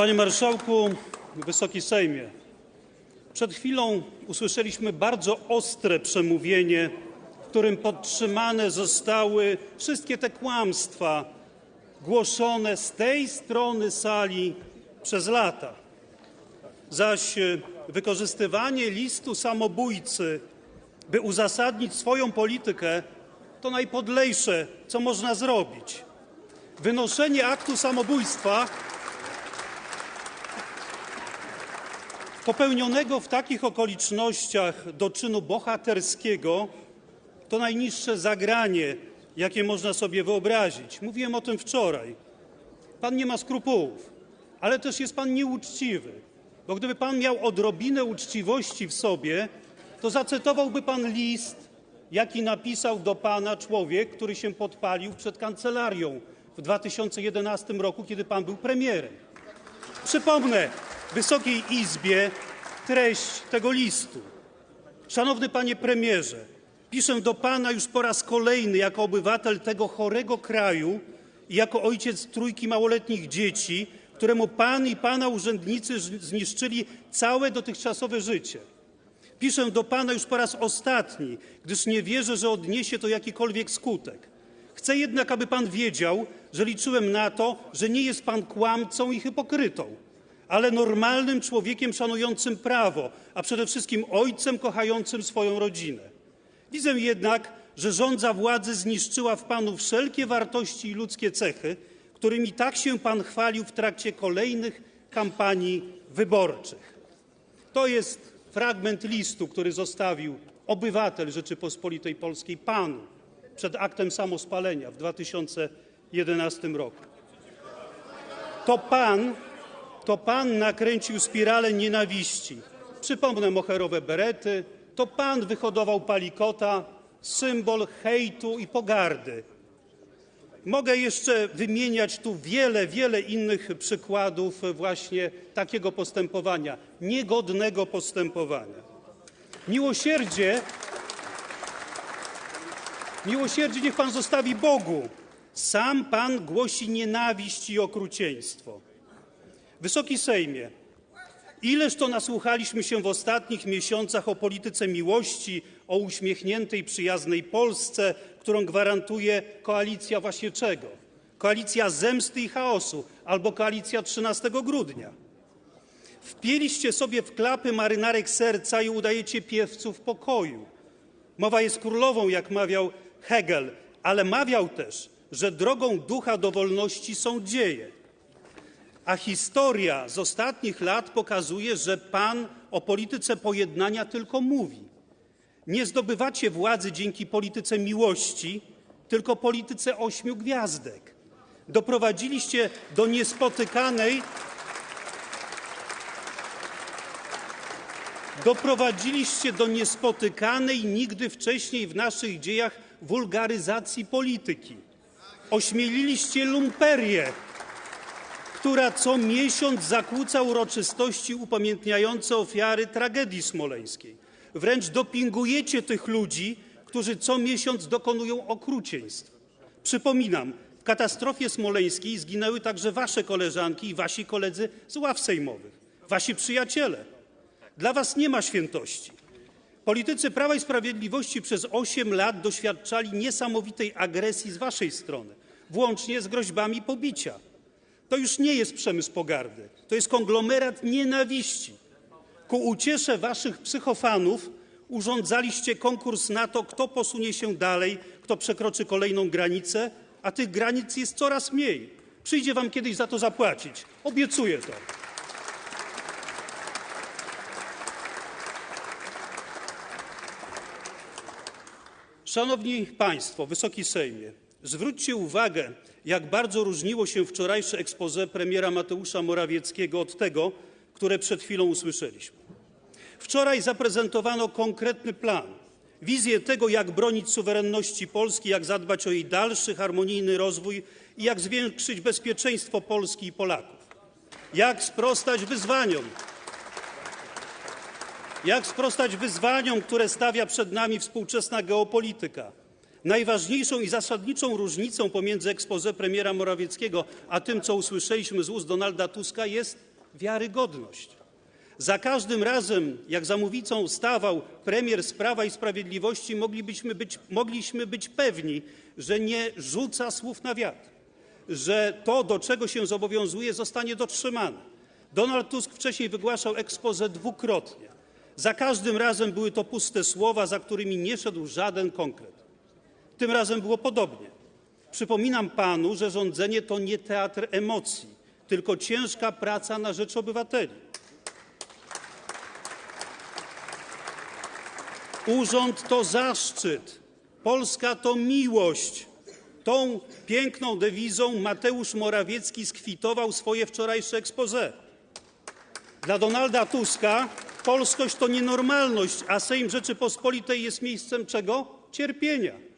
Panie Marszałku, Wysoki Sejmie, przed chwilą usłyszeliśmy bardzo ostre przemówienie, w którym podtrzymane zostały wszystkie te kłamstwa głoszone z tej strony sali przez lata. Zaś e, wykorzystywanie listu samobójcy, by uzasadnić swoją politykę, to najpodlejsze, co można zrobić. Wynoszenie aktu samobójstwa popełnionego w takich okolicznościach do czynu bohaterskiego to najniższe zagranie, jakie można sobie wyobrazić. Mówiłem o tym wczoraj. Pan nie ma skrupułów, ale też jest pan nieuczciwy, bo gdyby pan miał odrobinę uczciwości w sobie, to zacytowałby pan list, jaki napisał do pana człowiek, który się podpalił przed kancelarią w 2011 roku, kiedy pan był premierem. Przypomnę Wysokiej Izbie treść tego listu. Szanowny panie premierze, piszę do pana już po raz kolejny jako obywatel tego chorego kraju i jako ojciec trójki małoletnich dzieci, któremu pan i pana urzędnicy zniszczyli całe dotychczasowe życie. Piszę do pana już po raz ostatni, gdyż nie wierzę, że odniesie to jakikolwiek skutek. Chcę jednak, aby pan wiedział, że liczyłem na to, że nie jest pan kłamcą i hipokrytą, ale normalnym człowiekiem szanującym prawo, a przede wszystkim ojcem kochającym swoją rodzinę. Widzę jednak, że rządza władzy zniszczyła w panu wszelkie wartości i ludzkie cechy, którymi tak się pan chwalił w trakcie kolejnych kampanii wyborczych. To jest fragment listu, który zostawił obywatel Rzeczypospolitej Polskiej panu przed aktem samospalenia w 2011 roku. To pan, to pan nakręcił spiralę nienawiści. Przypomnę moherowe berety. To pan wyhodował palikota, symbol hejtu i pogardy. Mogę jeszcze wymieniać tu wiele, wiele innych przykładów właśnie takiego postępowania, niegodnego postępowania. Miłosierdzie, niech pan zostawi Bogu. Sam pan głosi nienawiść i okrucieństwo. Wysoki Sejmie, ileż to nasłuchaliśmy się w ostatnich miesiącach o polityce miłości, o uśmiechniętej, przyjaznej Polsce, którą gwarantuje koalicja właśnie czego? Koalicja zemsty i chaosu albo koalicja 13 grudnia. Wpieliście sobie w klapy marynarek serca i udajecie piewców pokoju. Mowa jest królową, jak mawiał Hegel, ale mawiał też, że drogą ducha do wolności są dzieje. A historia z ostatnich lat pokazuje, że pan o polityce pojednania tylko mówi. Nie zdobywacie władzy dzięki polityce miłości, tylko polityce ośmiu gwiazdek. Doprowadziliście do niespotykanej doprowadziliście do niespotykanej nigdy wcześniej w naszych dziejach wulgaryzacji polityki. Ośmieliliście lumperię, która co miesiąc zakłóca uroczystości upamiętniające ofiary tragedii smoleńskiej. Wręcz dopingujecie tych ludzi, którzy co miesiąc dokonują okrucieństw. Przypominam, w katastrofie smoleńskiej zginęły także wasze koleżanki i wasi koledzy z ław sejmowych, wasi przyjaciele. Dla was nie ma świętości. Politycy Prawa i Sprawiedliwości przez 8 lat doświadczali niesamowitej agresji z waszej strony, włącznie z groźbami pobicia. To już nie jest przemysł pogardy, to jest konglomerat nienawiści. Ku uciesze waszych psychofanów urządzaliście konkurs na to, kto posunie się dalej, kto przekroczy kolejną granicę, a tych granic jest coraz mniej. Przyjdzie wam kiedyś za to zapłacić. Obiecuję to. Szanowni Państwo, Wysoki Sejmie, zwróćcie uwagę, jak bardzo różniło się wczorajsze expose premiera Mateusza Morawieckiego od tego, które przed chwilą usłyszeliśmy. Wczoraj zaprezentowano konkretny plan, wizję tego, jak bronić suwerenności Polski, jak zadbać o jej dalszy harmonijny rozwój i jak zwiększyć bezpieczeństwo Polski i Polaków. Jak sprostać wyzwaniom, jak sprostać wyzwaniom, które stawia przed nami współczesna geopolityka. Najważniejszą i zasadniczą różnicą pomiędzy expose premiera Morawieckiego a tym, co usłyszeliśmy z ust Donalda Tuska, jest Wiarygodność. Za każdym razem, jak za mównicą stawał premier z Prawa i Sprawiedliwości, mogliśmy być pewni, że nie rzuca słów na wiatr, że to, do czego się zobowiązuje, zostanie dotrzymane. Donald Tusk wcześniej wygłaszał expose dwukrotnie. Za każdym razem były to puste słowa, za którymi nie szedł żaden konkret. Tym razem było podobnie. Przypominam panu, że rządzenie to nie teatr emocji, tylko ciężka praca na rzecz obywateli. Urząd to zaszczyt, Polska to miłość. Tą piękną dewizą Mateusz Morawiecki skwitował swoje wczorajsze expose. Dla Donalda Tuska polskość to nienormalność, a Sejm Rzeczypospolitej jest miejscem czego? Cierpienia.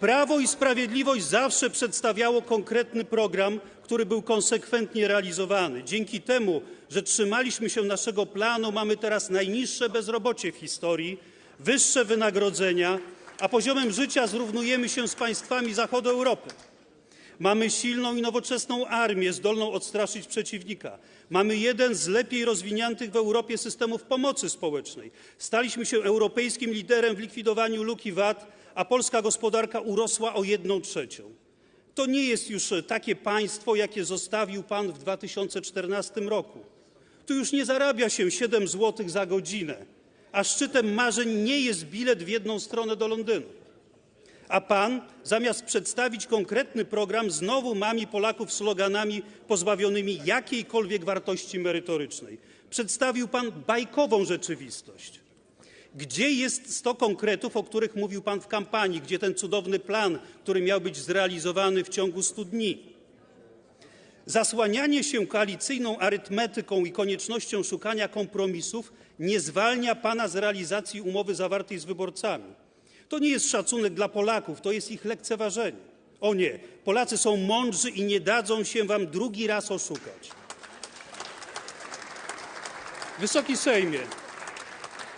Prawo i Sprawiedliwość zawsze przedstawiało konkretny program, który był konsekwentnie realizowany. Dzięki temu, że trzymaliśmy się naszego planu, mamy teraz najniższe bezrobocie w historii, wyższe wynagrodzenia, a poziomem życia zrównujemy się z państwami zachodu Europy. Mamy silną i nowoczesną armię, zdolną odstraszyć przeciwnika. Mamy jeden z lepiej rozwiniętych w Europie systemów pomocy społecznej. Staliśmy się europejskim liderem w likwidowaniu luki VAT, a polska gospodarka urosła o jedną trzecią. To nie jest już takie państwo, jakie zostawił pan w 2014 roku. Tu już nie zarabia się 7 zł za godzinę, a szczytem marzeń nie jest bilet w jedną stronę do Londynu. A pan, zamiast przedstawić konkretny program, znowu mami Polaków sloganami pozbawionymi jakiejkolwiek wartości merytorycznej. Przedstawił pan bajkową rzeczywistość. Gdzie jest 100 konkretów, o których mówił pan w kampanii? Gdzie ten cudowny plan, który miał być zrealizowany w ciągu 100 dni? Zasłanianie się koalicyjną arytmetyką i koniecznością szukania kompromisów nie zwalnia pana z realizacji umowy zawartej z wyborcami. To nie jest szacunek dla Polaków, to jest ich lekceważenie. O nie, Polacy są mądrzy i nie dadzą się wam drugi raz oszukać. Wysoki Sejmie,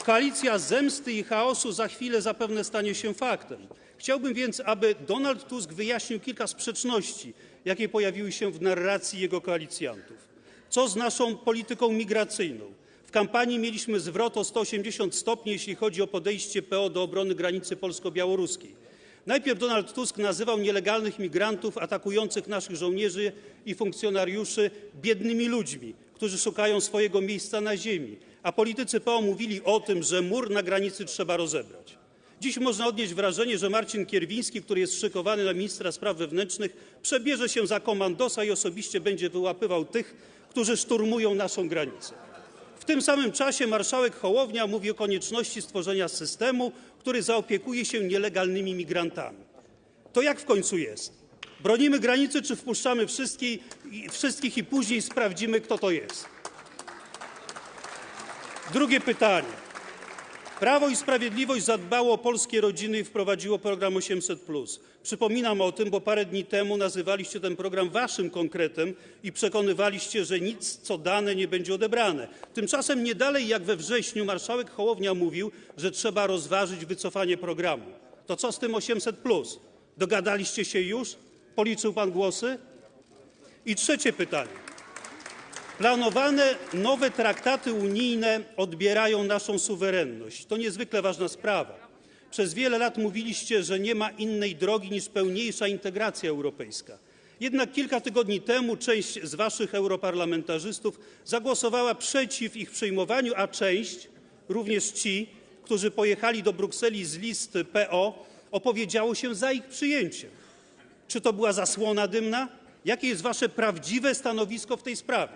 koalicja zemsty i chaosu za chwilę zapewne stanie się faktem. Chciałbym więc, aby Donald Tusk wyjaśnił kilka sprzeczności, jakie pojawiły się w narracji jego koalicjantów. Co z naszą polityką migracyjną? W kampanii mieliśmy zwrot o 180 stopni, jeśli chodzi o podejście PO do obrony granicy polsko-białoruskiej. Najpierw Donald Tusk nazywał nielegalnych migrantów atakujących naszych żołnierzy i funkcjonariuszy biednymi ludźmi, którzy szukają swojego miejsca na ziemi, a politycy PO mówili o tym, że mur na granicy trzeba rozebrać. Dziś można odnieść wrażenie, że Marcin Kierwiński, który jest szykowany na ministra spraw wewnętrznych, przebierze się za komandosa i osobiście będzie wyłapywał tych, którzy szturmują naszą granicę. W tym samym czasie marszałek Hołownia mówi o konieczności stworzenia systemu, który zaopiekuje się nielegalnymi migrantami. To jak w końcu jest? Bronimy granicy, czy wpuszczamy wszystkich i, później sprawdzimy, kto to jest? Drugie pytanie. Prawo i Sprawiedliwość zadbało o polskie rodziny i wprowadziło program 800. Przypominam o tym, bo parę dni temu nazywaliście ten program waszym konkretem i przekonywaliście, że nic co dane nie będzie odebrane. Tymczasem nie dalej jak we wrześniu marszałek Hołownia mówił, że trzeba rozważyć wycofanie programu. To co z tym 800? Dogadaliście się już? Policzył pan głosy? I trzecie pytanie. Planowane nowe traktaty unijne odbierają naszą suwerenność. To niezwykle ważna sprawa. Przez wiele lat mówiliście, że nie ma innej drogi niż pełniejsza integracja europejska. Jednak kilka tygodni temu część z waszych europarlamentarzystów zagłosowała przeciw ich przyjmowaniu, a część, również ci, którzy pojechali do Brukseli z list PO, opowiedziało się za ich przyjęciem. Czy to była zasłona dymna? Jakie jest wasze prawdziwe stanowisko w tej sprawie?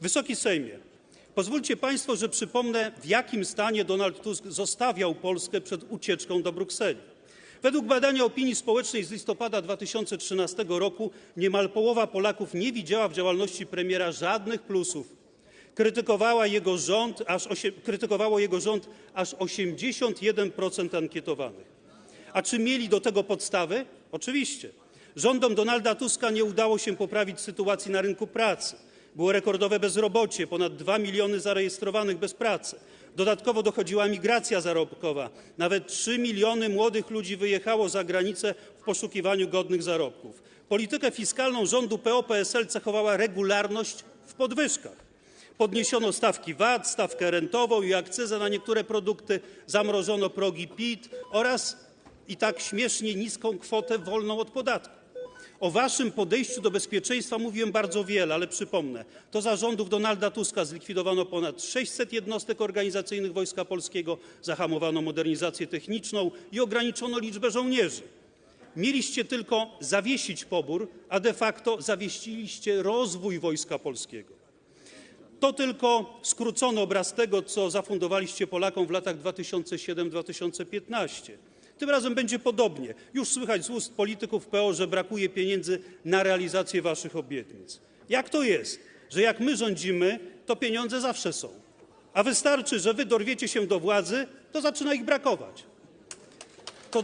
Wysoki Sejmie, pozwólcie Państwo, że przypomnę, w jakim stanie Donald Tusk zostawiał Polskę przed ucieczką do Brukseli. Według badania opinii społecznej z listopada 2013 roku niemal połowa Polaków nie widziała w działalności premiera żadnych plusów. Krytykowała jego rząd, aż osie, krytykowało jego rząd aż 81% ankietowanych. A czy mieli do tego podstawy? Oczywiście. Rządom Donalda Tuska nie udało się poprawić sytuacji na rynku pracy. Było rekordowe bezrobocie, ponad 2 miliony zarejestrowanych bez pracy. Dodatkowo dochodziła migracja zarobkowa. Nawet 3 miliony młodych ludzi wyjechało za granicę w poszukiwaniu godnych zarobków. Politykę fiskalną rządu PO-PSL cechowała regularność w podwyżkach. Podniesiono stawki VAT, stawkę rentową i akcyzę na niektóre produkty, zamrożono progi PIT oraz i tak śmiesznie niską kwotę wolną od podatku. O waszym podejściu do bezpieczeństwa mówiłem bardzo wiele, ale przypomnę. To za rządów Donalda Tuska zlikwidowano ponad 600 jednostek organizacyjnych Wojska Polskiego, zahamowano modernizację techniczną i ograniczono liczbę żołnierzy. Mieliście tylko zawiesić pobór, a de facto zawiesiliście rozwój Wojska Polskiego. To tylko skrócony obraz tego, co zafundowaliście Polakom w latach 2007-2015. Tym razem będzie podobnie. Już słychać z ust polityków PO, że brakuje pieniędzy na realizację waszych obietnic. Jak to jest, że jak my rządzimy, to pieniądze zawsze są, a wystarczy, że wy dorwiecie się do władzy, to zaczyna ich brakować. To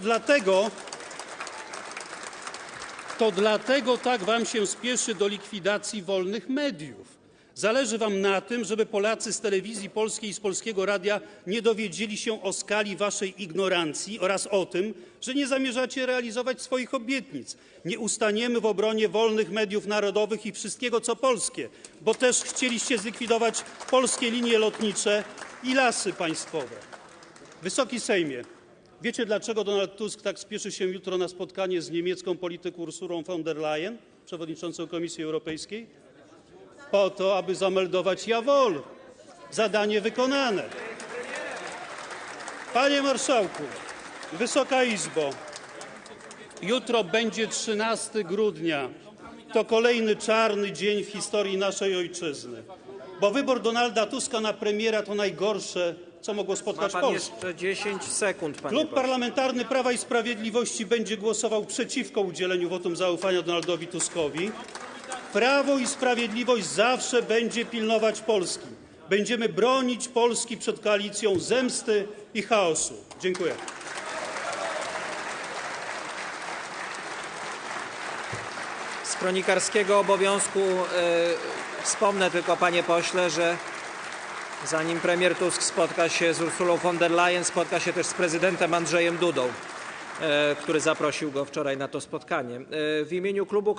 dlatego, tak wam się spieszy do likwidacji wolnych mediów. Zależy wam na tym, żeby Polacy z telewizji polskiej i z polskiego radia nie dowiedzieli się o skali waszej ignorancji oraz o tym, że nie zamierzacie realizować swoich obietnic. Nie ustaniemy w obronie wolnych mediów narodowych i wszystkiego, co polskie, bo też chcieliście zlikwidować polskie linie lotnicze i lasy państwowe. Wysoki Sejmie, wiecie dlaczego Donald Tusk tak spieszy się jutro na spotkanie z niemiecką polityką Ursulą von der Leyen, przewodniczącą Komisji Europejskiej? Po to, aby zameldować Jawol. Zadanie wykonane. Panie Marszałku, Wysoka Izbo, jutro będzie 13 grudnia. To kolejny czarny dzień w historii naszej ojczyzny. Bo wybór Donalda Tuska na premiera to najgorsze, co mogło Ma spotkać pan Polskę. jeszcze 10 sekund, panie Klub pośle. Parlamentarny Prawa i Sprawiedliwości będzie głosował przeciwko udzieleniu wotum zaufania Donaldowi Tuskowi. Prawo i Sprawiedliwość zawsze będzie pilnować Polski. Będziemy bronić Polski przed koalicją zemsty i chaosu. Dziękuję. Z kronikarskiego obowiązku e, wspomnę tylko, panie pośle, że zanim premier Tusk spotka się z Ursulą von der Leyen, spotka się też z prezydentem Andrzejem Dudą, e, który zaprosił go wczoraj na to spotkanie. E, w imieniu klubu